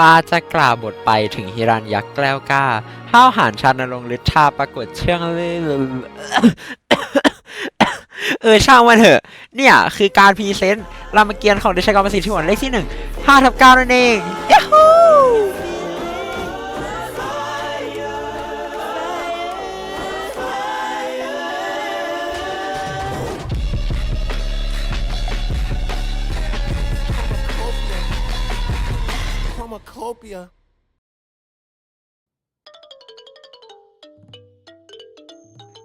มาจะกล่าวบทไปถึงฮิรันยักษ์แกล้วกล้า ห้าวหาญชานรงฤทธาปรากฏเชื่องเลื่เออช่างมันเถอะ เนี่ยคือการพรีเซนต์รามเกียรติ์ของเดชกรประสิทธิ์ที่หวนเลขที่หนึ่งห้าทับเก้านั่นเองย a ฮู Cornucopia.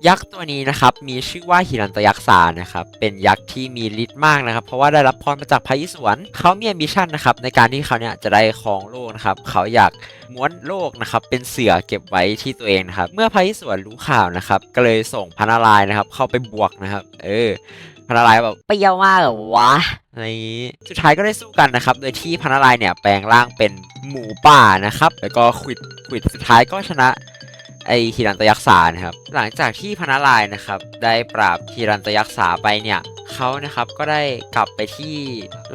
ยักษ์ตัวนี้นะครับมีชื่อว่าหิรันตยักษ์สานะครับเป็นยักษ์ที่มีฤทธิ์มากนะครับ เพราะว่าได้รับพรมาจากพระยิสวรเขามีมิชชั่นนะครับในการที่เขาเนี่ยจะได้ครองโลกนะครับเขาอยากม้วนโลกนะครับเป็นเสือเก็บไว้ที่ตัวเองนะครับเมื่อพระยิสวรรู้ข่าวนะครับก็เลยส่งพระนารายณ์นะครับเข้าไปบวกนะครับ เออ พระนารายณ์แบบเปรี้ยวมากเหรอวะอะไรอย่างนี้สุดท้ายก็ได้สู้กันนะครับ โดยที่พระนารายณ์เนี่ยแปลงร่างเป็นหมูป่านะครับ แล้วก็ขวิดขวิดสุดท้ายก็ชนะไอฮิรันตยักษ์สานะครับ หลังจากที่พระนารายณ์นะครับ ได้ปราบฮิรันตยักษ์สาไปเนี่ยเขานะครับก็ได้กลับไปที่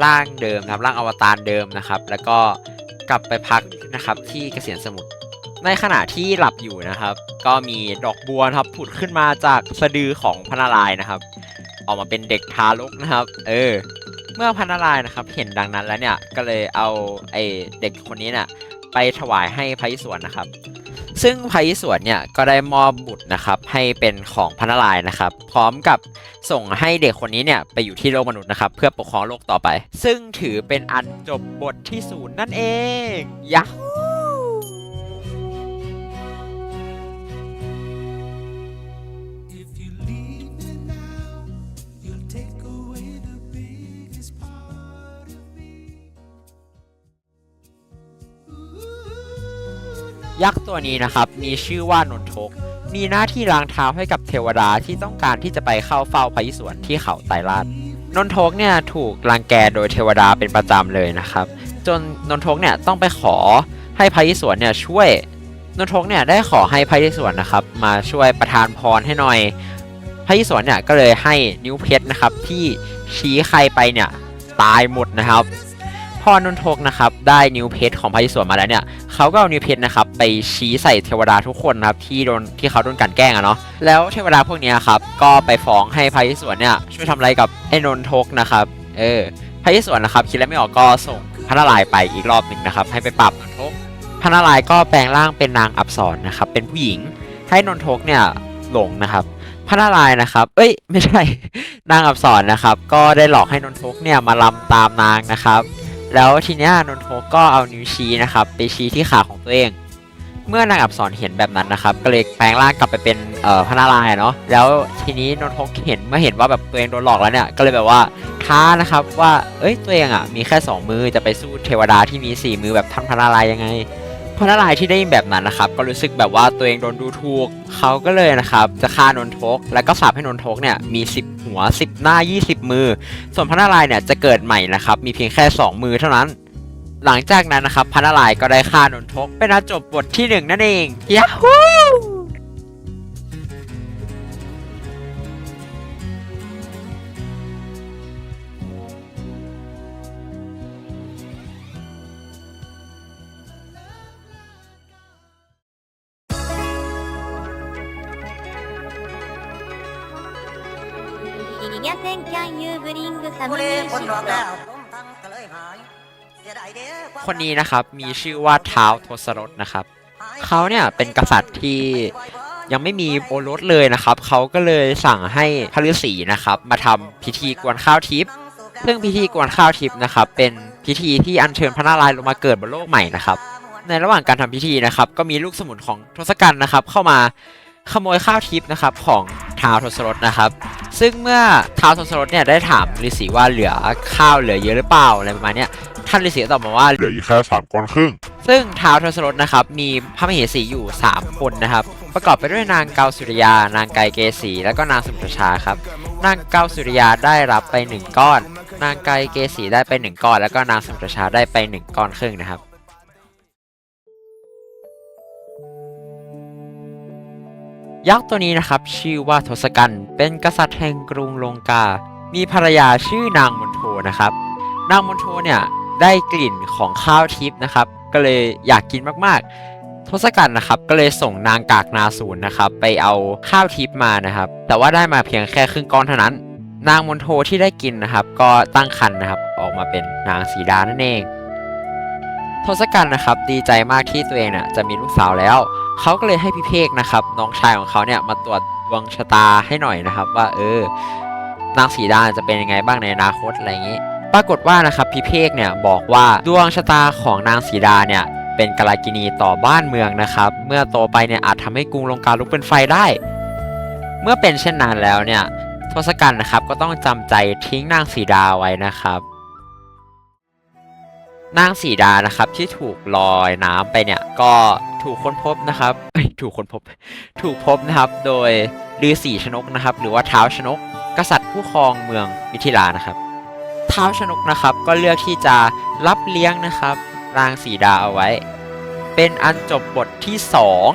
ร่างเดิมนะครับร่างอวตารเดิมนะครับ แล้วก็กลับไปพักนะครับที่เกษียณสมุทรในขณะที่หลับอยู่นะครับ ก็มีดอกบัวนะครับผุดขึ้นมาจากสะดือของพระนารายณ์นะครับ ออกมาเป็นเด็กทารกนะครับ เออ เมื่อพระนารายนะครับ เห็นดังนั้นแล้วเนี่ยก็เลยเอาไอเด็กคนนี้เนี่ยไปถวายให้พระอิศวรนะครับ ซึ่งพระอิศวรเนี่ยก็ได้มอบบุตรนะครับ ให้เป็นของพระนารายนะครับ พร้อมกับส่งให้เด็กคนนี้เนี่ยไปอยู่ที่โลกมนุษย์นะครับ เพื่อปกครองโลกต่อไป ซึ่งถือเป็นอันจบบทที่ศูนย์นั่นเองยะ ยักษ์ตัวนี้นะครับมีชื่อว่านนทก มีหน้าที่ล้างเท้าให้กับเทวดาที่ต้องการที่จะไปเข้าเฝ้าพระอิศวรที่เขาไตรลาดนนทกเนี่ยถูกรังแกโดยเทวดาเป็นประจำเลยนะครับ จนนนทกเนี่ยต้องไปขอให้พระอิศวรเนี่ยช่วยนนทกเนี่ยได้ขอให้พระอิศวรนะครับ มาช่วยประทานพรให้หน่อยพระอิศวรเนี่ยก็เลยให้นิ้วเพชรนะครับ ที่ชี้ใครไปเนี่ยตายหมดนะครับ พอนนทกนะครับได้นิวเพชรของพระอิศวรมาแล้วเนี่ยเขาก็เอานิวเพชรนะครับไปชี้ใส่เทวดาทุกคนนะครับที่โดนที่เขาโดนกันแกล้งอะเนาะแล้วเทวดาพวกนี้ครับก็ไปฟ้องให้พระอิศวรเนี่ยช่วยทำอะไรกับไอ้นนทกนะครับเออพระอิศวรนะครับคิดแล้วไม่ออกก็ส่งพระนารายณ์ไปอีกรอบหนึ่งนะครับให้ไปปราบนนทกพระนารายณ์ก็แปลงร่างเป็นนางอับสรนะครับเป็นผู้หญิงให้นนทกเนี่ยหลงนะครับพระนารายณ์นะครับ เอ้ย ไม่ใช่ นางอับสรนะครับ ก็ได้หลอกให้นนทกเนี่ยมาลำตามนางนะครับ แล้วทีเนี้ยนนทก็เอานิ้วชี้นะครับไปชี้ที่ขาของตัวเอง เมื่อนางอับสรเห็นแบบนั้นนะครับ ก็เลยแปลงร่างกลับไปเป็นเอ่อพระนารายณ์เนาะแล้วทีนี้นนทกเห็นเมื่อเห็นว่าแบบตัวเองโดนหลอกแล้วเนี่ยก็เลยแบบว่าท้านะครับว่าเอ้ยตัวเองอะมีแค่สองมือจะไปสู้เทวดาที่มีสี่มือแบบท่านพระนารายณ์ยังไง พระนารายณ์ที่ได้ยินแบบนั้นนะครับ ก็รู้สึกแบบว่าตัวเองโดนดูถูกเขาก็เลยนะครับจะฆ่านนทก แล้วก็สาปให้นนทกเนี่ยมี 10 หัว 10 หน้า 20 มือ ส่วนพระนารายณ์เนี่ยจะเกิดใหม่นะครับมีเพียงแค่ 2 มือเท่านั้น หลังจากนั้นนะครับพระนารายณ์ก็ได้ฆ่านนทก เป็นอันจบบทที่หนึ่งนั่นเองยาฮู เลคนหลอกแล้งก็ามคนนี้นะครับมีชื่อว่าเท้าวทศรถนะครับ เขาเนี่ยเป็นกษัตริย์ที่ยังไม่มีโอรสเลยนะครับ เขาก็เลยสั่งให้พระฤาษีนะครับ มาทำพิธีกวนข้าวทิพย์ซึ่งพิธีกวนข้าวทิพย์นะครับ เป็นพิธีที่อัญเชิญพระนารายณ์ลงมาเกิดบนโลกใหม่นะครับ ในระหว่างการทำพิธีนะครับ ก็มีลูกสมุนของทศกัณฐ์นะครับ เข้ามาขโมยข้าวทิพย์นะครับของท้าวทศรถนะครับ ซึ่งเมื่อท้าวทศรถเนี่ยได้ถามฤาษีว่าเหลือข้าวเหลือเยอะหรือเปล่าอะไรประมาณเนี้ยท่านฤาษีก็ตอบมาว่าเหลืออีกแค่สามก้อนครึ่ง ซึ่งท้าวทศรถนะครับมีพระมเหสีอยู่ 3 คนนะครับ ประกอบไปด้วยนางเกาสุริยา นางไกเกษีแล้วก็นางสมุทรชาครับ นางเกาสุริยาได้รับไป 1 ก้อน นางไกเกษีได้ไป 1 ก้อน แล้วก็นางสมุทรชาได้ไป 1 ก้อนครึ่งนะครับ ยักษ์ตัวนี้นะครับ ชื่อว่าทศกัณฐ์เป็นกษัตริย์แห่งกรุงลงกา มีภรรยาชื่อนางมณโฑนะครับ นางมณโฑเนี่ยได้กลิ่นของข้าวทิพย์นะครับ ก็เลยอยากกินมากๆ ทศกัณฐ์นะครับ ก็เลยส่งนางกากนาศูนนะครับ ไปเอาข้าวทิพย์มานะครับ แต่ว่าได้มาเพียงแค่ครึ่งก้อนเท่านั้น นางมนโทที่ได้กินนะครับ ก็ตั้งครรภ์นะครับ ออกมาเป็นนางสีดานั่นเองทศกัณฐ์นะครับ ดีใจมากที่ตัวเองเนี่ยจะมีลูกสาวแล้ว เขาก็เลยให้พี่เพกนะครับ น้องชายของเขาเนี่ยมาตรวจดวงชะตาให้หน่อยนะครับ ว่าเออนางสีดาจะเป็นยังไงบ้างในอนาคตอะไรอย่างนี้ ปรากฏว่านะครับพี่เพกเนี่ยบอกว่าดวงชะตาของนางสีดาเนี่ยเป็นกาลากินีต่อบ้านเมืองนะครับ เมื่อโตไปเนี่ยอาจทำให้กรุงลงกาลุกเป็นไฟได้ เมื่อเป็นเช่นนั้นแล้วเนี่ยทศกัณฐ์นะครับก็ต้องจำใจทิ้งนางสีดาไว้นะครับ นางสีดานะครับที่ถูกลอยน้ำไปเนี่ยก็ถูกค้นพบนะครับถูกค้นพบ ถูกพบนะครับโดยฤาษีชนกนะครับ หรือว่าเท้าชนก กษัตริย์ผู้ครองเมืองมิถิลานะครับ เท้าชนกนะครับก็เลือกที่จะรับเลี้ยงนะครับนางสีดาเอาไว้ เป็นอันจบบทที่สอง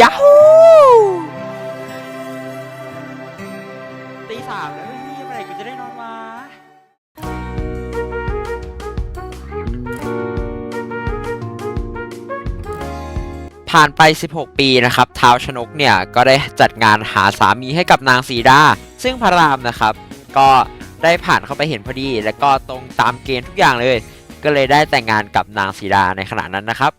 ยาฮูตีสามแล้วพี่เมื่อไรกูจะได้นอนวะ ผ่านไป 16 ปีนะครับท้าวชนกเนี่ยก็ได้จัดงานหาสามีให้กับนางสีดา ซึ่งพระรามนะครับ ก็ได้ผ่านเข้าไปเห็นพอดี และก็ตรงตามเกณฑ์ทุกอย่างเลย ก็เลยได้แต่งงานกับนางสีดาในขณะนั้นนะครับ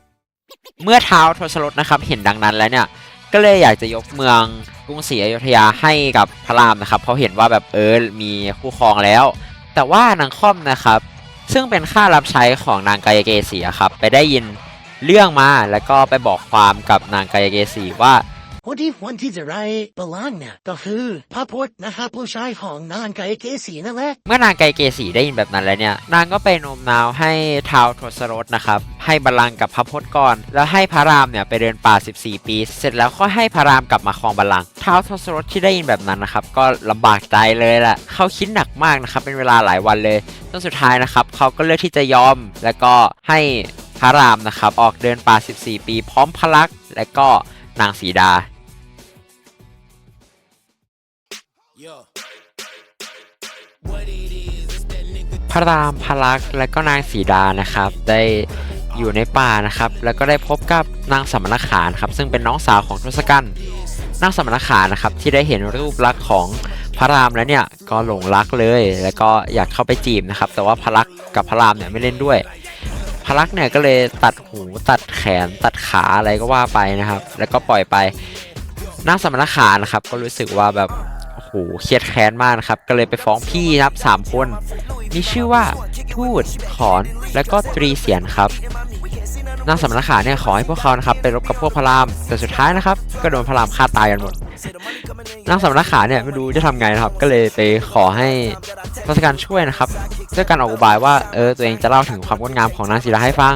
เมื่อท้าวทศรถนะครับเห็นดังนั้นแล้วเนี่ยก็เลยอยากจะยกเมืองกรุงศรีอยุธยาให้กับพระรามนะครับเพราะเห็นว่าแบบเออมีคู่ครองแล้ว แต่ว่านางค่อมนะครับ ซึ่งเป็นข้ารับใช้ของนางกายเกษีครับไปได้ยิน เรื่องมาแล้วก็ไปบอกความกับนางกายเกษีว่าคนที่ควรที่จะไร้บาลานเนี่ยก็คือพระพุทธนะครับผู้ชายของนางไก่เกสีนั่นแหละเมื่อนางไกเกษีได้ยินแบบนั้นแล้วเนี่ย นางก็ไปโน้มน้าวให้ท้าวทศรถนะครับให้บัลลังก์กับพระพจน์ก่อน แล้วให้พระรามเนี่ยไปเดินป่า 14 ปี เสร็จแล้วก็ให้พระรามกลับมาครองบัลลังก์ท้าวทศรถที่ได้ยินแบบนั้นนะครับก็ลำบากใจเลยแหละเขาคิดหนักมากนะครับเป็นเวลาหลายวันเลยจนสุดท้ายนะครับเขาก็เลือกที่จะยอมแล้วก็ให้ พระรามนะครับ ออกเดินป่า 14 ปี พร้อมพระลักษณ์และก็นางสีดา พระรามพระลักษณ์และก็นางสีดานะครับ ได้อยู่ในป่านะครับ แล้วก็ได้พบกับนางสมณขานครับ ซึ่งเป็นน้องสาวของทศกัณฐ์นางสมณขานนะครับ ที่ได้เห็นรูปลักษณ์ของพระรามแล้วเนี่ยก็หลงรักเลย แล้วก็อยากเข้าไปจีบนะครับ แต่ว่าพระลักษณ์กับพระรามเนี่ยไม่เล่นด้วย พลักเนี่ยก็เลยตัดหูตัดแขนตัดขาอะไรก็ว่าไปนะครับ แล้วก็ปล่อยไปนางสมณขานะครับ ก็รู้สึกว่าแบบโอ้โหเครียดแค้นมากนะครับ ก็เลยไปฟ้องพี่นะครับสามคนมีชื่อว่าทูตขอนและก็ตรีเสียนครับ นางสำนักขาเนี่ยขอให้พวกเขานะครับไปรบกับพวกพระราม แต่สุดท้ายนะครับก็โดนพระรามฆ่าตายกันหมดนางสำนักขาเนี่ยไม่รู้จะทำไงนะครับ ก็เลยไปขอให้ทศกัณฐ์ช่วยนะครับด้วยการออกอุบายว่าเออตัวเองจะเล่าถึงความงดงามของนางศิลาให้ฟัง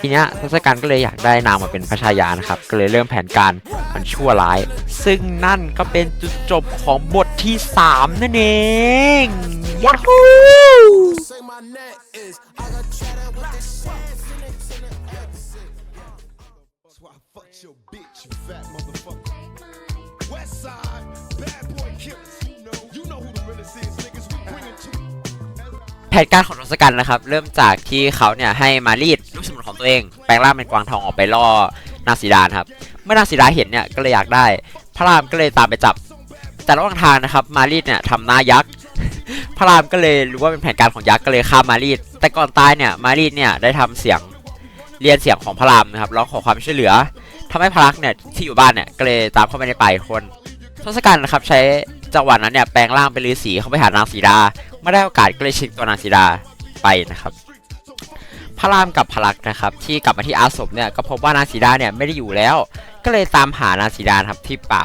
ทีเนี้ยทศกัณฐ์ก็เลยอยากได้นางมาเป็นพระชายานะครับ ก็เลยเริ่มแผนการมันชั่วร้าย ซึ่งนั่นก็เป็นจุดจบของบทที่ 3 นั่นเองยาฮู I fucked your bitch, you fat motherfucker. West side, bad boy killers. You know, you know who the realest is, niggas. We bring it to แผนการของทศกัณฐ์นะครับ เริ่มจากที่เขาเนี่ยให้มารีดลูกสมุนของตัวเอง แปลงร่างเป็นกวางทองออกไปล่อนางสีดานครับ เมื่อนางสีดาเห็นเนี่ยก็เลยอยากได้ พระรามก็เลยตามไปจับ แต่ระหว่างทางนะครับ มารีดเนี่ยทำหน้ายักษ์ พระรามก็เลยรู้ว่าเป็นแผนการของยักษ์ก็เลยฆ่ามารีดแต่ก่อนตายเนี่ยมารีดเนี่ยได้ทำเสียง เรียนเสียงของพระรามนะครับร้องขอความช่วยเหลือทำให้พระลักษณ์เนี่ยที่อยู่บ้านเนี่ยก็เลยตามเข้าไปในป่าอีกคนทศกัณฐ์นะครับใช้จังหวะนั้นเนี่ยแปลงร่างเป็นฤาษีเข้าไปหานางสีดาเมื่อได้โอกาสก็เลยชิงตัวนางสีดาไปนะครับ พระรามกับพระลักษณ์นะครับ ที่กลับมาที่อาสมเนี่ยก็พบว่านางสีดาเนี่ยไม่ได้อยู่แล้ว ก็เลยตามหานางสีดาครับที่ป่า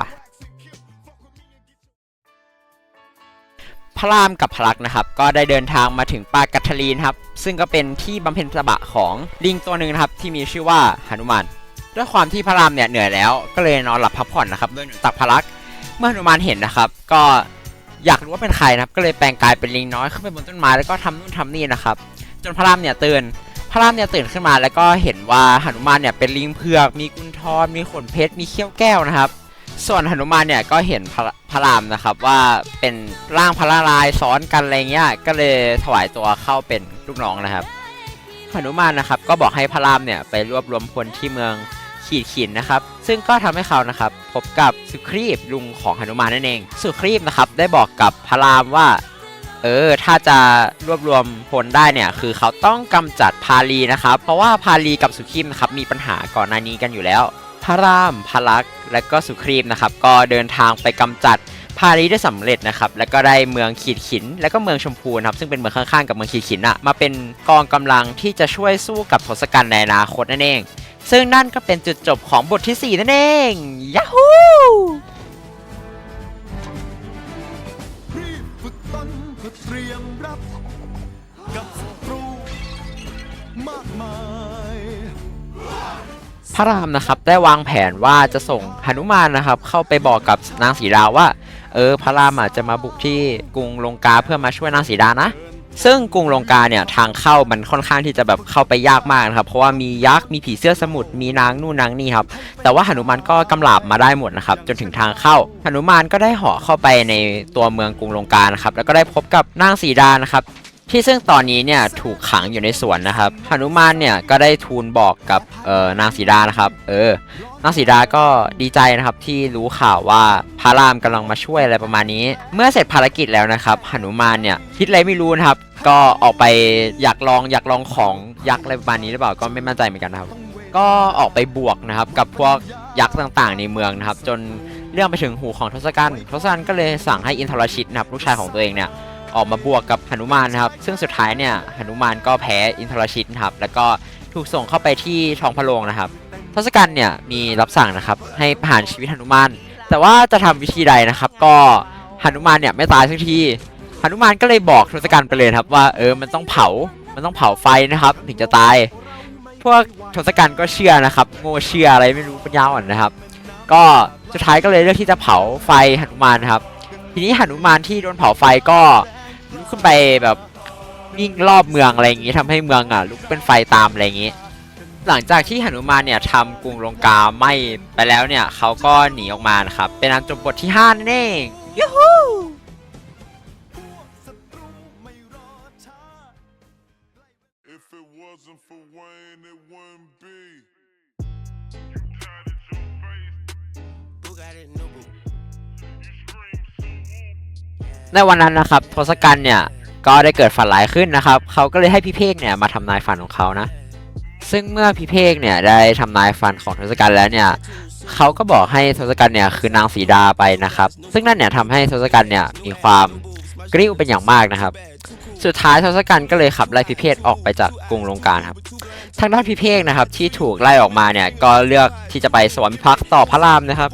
พระรามกับพระลักษ์นะครับ ก็ได้เดินทางมาถึงป่ากัทลีนครับ ซึ่งก็เป็นที่บำเพ็ญตบะของลิงตัวหนึ่งนะครับ ที่มีชื่อว่าหนุมานด้วยความที่พระรามเนี่ยเหนื่อยแล้วก็เลยนอนหลับพักผ่อนนะครับโดยหนุนตักพระลักษ์เมื่อหนุมานเห็นนะครับ ก็อยากรู้ว่าเป็นใครนะครับ ก็เลยแปลงกายเป็นลิงน้อยขึ้นไปบนต้นไม้แล้วก็ทำนู่นทำนี่นะครับ จนพระรามเนี่ยตื่นพระรามเนี่ยตื่นขึ้นมาแล้วก็เห็นว่าหนุมานเนี่ยเป็นลิงเผือก มีกุนทรมีขนเพชร มีเขี้ยวแก้วนะครับ ส่วนหนุมานเนี่ยก็เห็นพระพระรามนะครับว่าเป็นร่างพระนารายซ้อนกันอะไรเงี้ยก็เลยถวายตัวเข้าเป็นลูกน้องนะครับหนุมานนะครับก็บอกให้พระรามเนี่ยไปรวบรวมพลที่เมืองขีดขินนะครับ ซึ่งก็ทำให้เขานะครับพบกับสุครีบลุงของหนุมานนั่นเอง สุครีบนะครับได้บอกกับพระรามว่าเออถ้าจะรวบรวมพลได้เนี่ยคือเขาต้องกำจัดพาลีนะครับ เพราะว่าพาลีกับสุครีมนะครับมีปัญหาก่อนหน้านี้กันอยู่แล้ว พระรามพระลักษณ์และก็สุครีมนะครับก็เดินทางไปกำจัดพาลีได้สำเร็จนะครับแล้วก็ได้เมืองขีดขิน แล้วก็เมืองชมพูนะครับซึ่งเป็นเมืองข้างๆกับเมืองขีดขินอะมาเป็นกองกำลังที่จะช่วยสู้กับทศกัณฐ์ในอนาคตนั่นเอง ซึ่งนั่นก็เป็นจุดจบของบทที่ 4 นั่นเองยาฮู พระรามนะครับได้วางแผนว่าจะส่งหนุมานนะครับ เข้าไปบอกกับนางสีดาว่า เออพระรามอาจจะมาบุกที่กรุงลงกาเพื่อมาช่วยนางสีดานะ ซึ่งกรุงลงกาเนี่ยทางเข้ามันค่อนข้างที่จะแบบเข้าไปยากมากนะครับ เพราะว่ามียักษ์มีผีเสื้อสมุทรมีนางนู่นนางนี่ครับ แต่ว่าหนุมานก็กำราบมาได้หมดนะครับจนถึงทางเข้าหนุมานก็ได้เหาะเข้าไปในตัวเมืองกรุงลงกานะครับแล้วก็ได้พบกับนางสีดานะครับ ที่ซึ่งตอนนี้เนี่ยถูกขังอยู่ในสวนนะครับหนุมานเนี่ยก็ได้ทูลบอกกับเอ่อนางสีดานะครับ เออนางสีดาก็ดีใจนะครับที่รู้ข่าวว่าพระรามกำลังมาช่วยอะไรประมาณนี้ เมื่อเสร็จภารกิจแล้วนะครับหนุมานเนี่ยคิดอะไรไม่รู้นะครับ ก็ออกไปอยากลองอยากลองของยักษ์อะไรประมาณนี้หรือเปล่าก็ไม่มั่นใจเหมือนกันนะครับ ก็ออกไปบวกนะครับกับพวกยักษ์ต่างๆ ในเมืองนะครับ จนเรื่องไปถึงหูของทศกัณฐ์ทศกัณฐ์ก็เลยสั่งให้อินทรชิตนะครับลูกชายของตัวเองเนี่ย ออกมาบวกกับหนุมานนะครับ ซึ่งสุดท้ายเนี่ยหนุมานก็แพ้อินทรชิตนะครับ แล้วก็ถูกส่งเข้าไปที่ท้องพระโรงนะครับทศกัณฐ์เนี่ยมีรับสั่งนะครับ ให้ประหารชีวิตหนุมาน แต่ว่าจะทำวิธีใดนะครับ ก็หนุมานเนี่ยไม่ตายสักทีหนุมานก็เลยบอกทศกัณฐ์ไปเลยครับว่าเออมันต้องเผา มันต้องเผาไฟนะครับ ถึงจะตาย พวกทศกัณฐ์ก็เชื่อนะครับ โง่เชื่ออะไรไม่รู้ปัญญาอ่อนนะครับ ก็สุดท้ายก็เลยเลือกที่จะเผาไฟหนุมานครับ ทีนี้หนุมานที่โดนเผาไฟก็ ลุกขึ้นไปแบบวิ่งรอบเมืองอะไรอย่างงี้ทำให้เมืองอะลุกเป็นไฟตามอะไรอย่างงี้ หลังจากที่หนุมานเนี่ยทำกรุงลงกาไหม้ไปแล้วเนี่ยเขาก็หนีออกมานะครับ เป็นอันจบบทที่5นั่นเองยูฮู ในวันนั้นนะครับทศกัณฐ์เนี่ยก็ได้เกิดฝันร้ายขึ้นนะครับ เขาก็เลยให้พิเภกเนี่ยมาทำนายฝันของเขานะ ซึ่งเมื่อพิเภกเนี่ยได้ทำนายฝันของทศกัณฐ์แล้วเนี่ยเขาก็บอกให้ทศกัณฐ์เนี่ยคือนางสีดาไปนะครับ ซึ่งนั่นเนี่ยทำให้ทศกัณฐ์เนี่ยมีความกริ้วเป็นอย่างมากนะครับ สุดท้ายทศกัณฐ์ก็เลยขับไล่พิเภกออกไปจากกรุงลงการครับ ทางด้านพิเภกนะครับที่ถูกไล่ออกมาเนี่ยก็เลือกที่จะไปสวรรค์พักต่อพระรามนะครับ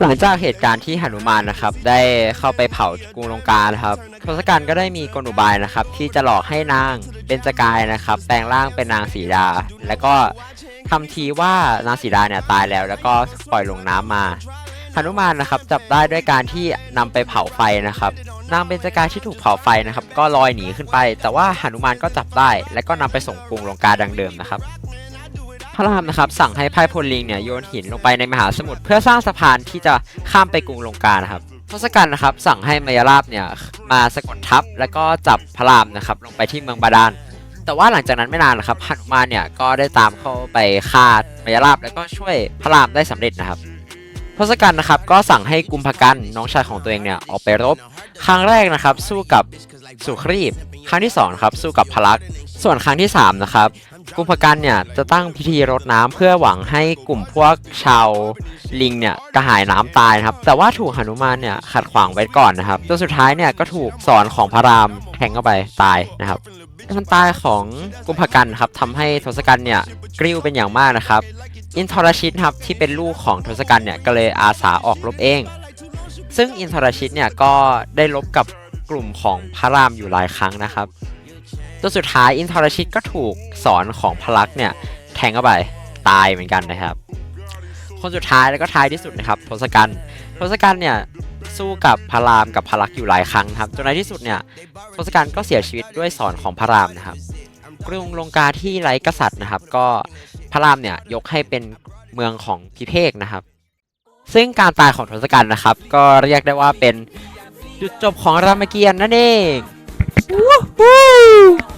หลังจากเหตุการณ์ที่หนุมานนะครับ ได้เข้าไปเผากรุงลงกานะครับทศกัณฐ์ก็ได้มีกลอุบายนะครับ ที่จะหลอกให้นางเป็นสกายนะครับ แปลงร่างเป็นนางสีดา แล้วก็ทำทีว่านางสีดาเนี่ยตายแล้ว แล้วก็ปล่อยลงน้ำมาหนุมานนะครับจับได้ด้วยการที่นำไปเผาไฟนะครับ นางเบญจกายที่ถูกเผาไฟนะครับ ก็ลอยหนีขึ้นไป แต่ว่าหนุมานก็จับได้ และก็นำไปส่งกรุงลงกาดังเดิมนะครับ ระรามนะครับสั่งให้ไพ่พลลิงเนี่ยโยนหินลงไปในมหาสมุทรเพื่อสร้างสะพานที่จะข้ามไปกรุงลงกานะครับทศกัณฐ์นะครับสั่งให้มายาลาบเนี่ยมาสะกดทัพแล้วก็จับพระรามนะครับลงไปที่เมืองบาดาลแต่ว่าหลังจากนั้นไม่นานนะครับหนุมานเนี่ยก็ได้ตามเข้าไปฆ่ามายาลาบแล้วก็ช่วยพระรามได้สำเร็จนะครับทศกัณฐ์นะครับก็สั่งให้กุมภกันน้องชายของตัวเองเนี่ยออกไปรบ ครั้งแรกนะครับสู้กับสุครีบ ครั้งที่2ครับสู้กับพลักษณ์ส่วนครั้งที่สามนะครับ กุมภกันเนี่ยจะตั้งพิธีรดน้ำเพื่อหวังให้กลุ่มพวกชาวลิงเนี่ยกระหายน้ำตายนะครับ แต่ว่าถูกหนุมานเนี่ยขัดขวางไว้ก่อนนะครับจนสุดท้ายเนี่ยก็ถูกสอนของพระรามแทงเข้าไปตายนะครับการตายของกุมภกันครับทำให้ทศกัณฐ์เนี่ยกริ้วเป็นอย่างมากนะครับ อินทรชิตครับที่เป็นลูกของทศกัณฐ์เนี่ยก็เลยอาสาออกรบเอง ซึ่งอินทรชิตเนี่ยก็ได้ลบกับกลุ่มของพระรามอยู่หลายครั้งนะครับ จนสุดท้ายอินทรชิตก็ถูกสอนของพลักษณ์เนี่ยแทงเข้าไปตายเหมือนกันนะครับ คนสุดท้ายแล้วก็ท้ายที่สุดนะครับทศกัณฐ์ทศกัณฐ์เนี่ยสู้กับพระรามกับพลักษณ์อยู่หลายครั้งครับจนในที่สุดเนี่ยทศกัณฐ์ก็เสียชีวิตด้วยสอนของพระรามนะครับกรุงลงกาที่ไร้กษัตริย์นะครับ ก็พระรามเนี่ยยกให้เป็นเมืองของพิเภกนะครับ ซึ่งการตายของทศกัณฐ์นะครับ ก็เรียกได้ว่าเป็นจุดจบของรามเกียรติ์นั่นเอง Woo!